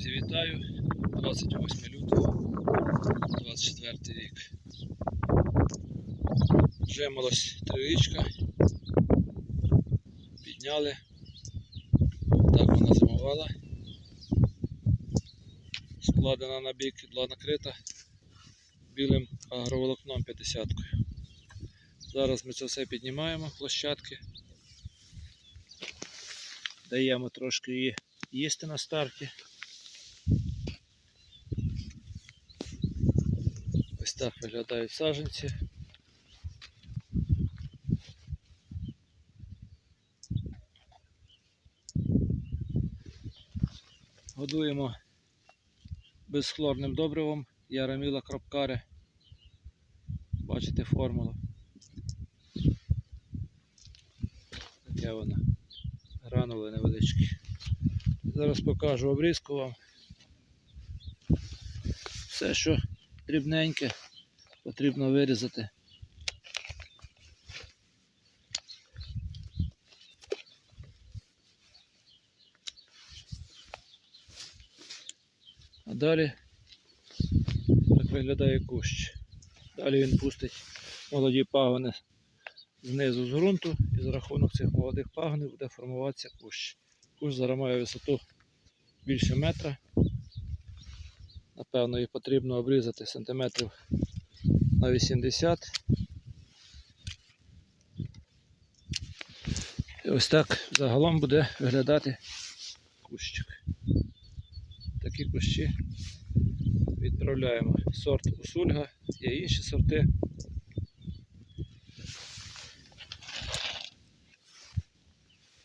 Друзі, вітаю! 28 лютого 24 рік. Жемолось трирічка. Підняли. Так вона зимувала. Складена на бік, була накрита білим агроволокном 50 -кою. Зараз ми це все піднімаємо, площадки. Даємо трошки її їсти на старті. Так виглядають саджанці. Годуємо безхлорним добривом Яраміла Кропкари. Бачите формулу. Таке вона. Гранули невеличкі. Зараз покажу обрізку вам. Все, що дрібненьке, потрібно вирізати. А далі так виглядає кущ. Далі він пустить молоді пагони знизу з ґрунту і за рахунок цих молодих пагонів буде формуватися кущ. Кущ зараз має висоту більше метра. Напевно, їх потрібно обрізати сантиметрів на 80. І ось так загалом буде виглядати кущик. Такі кущі відправляємо. Сорт усульга, є інші сорти.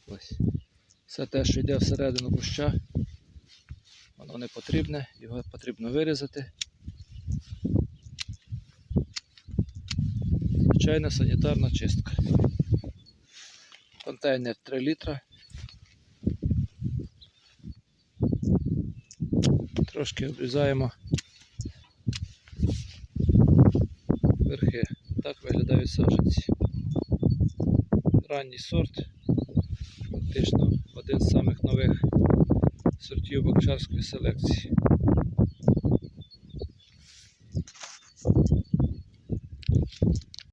Ось. Все те, що йде всередину куща, воно не потрібне, його потрібно вирізати. Звичайна санітарна чистка. Контейнер 3 літра. Трошки обрізаємо верхи. Так виглядають саджанці. Ранній сорт фактично один з самих нових сортів бокчарської селекції.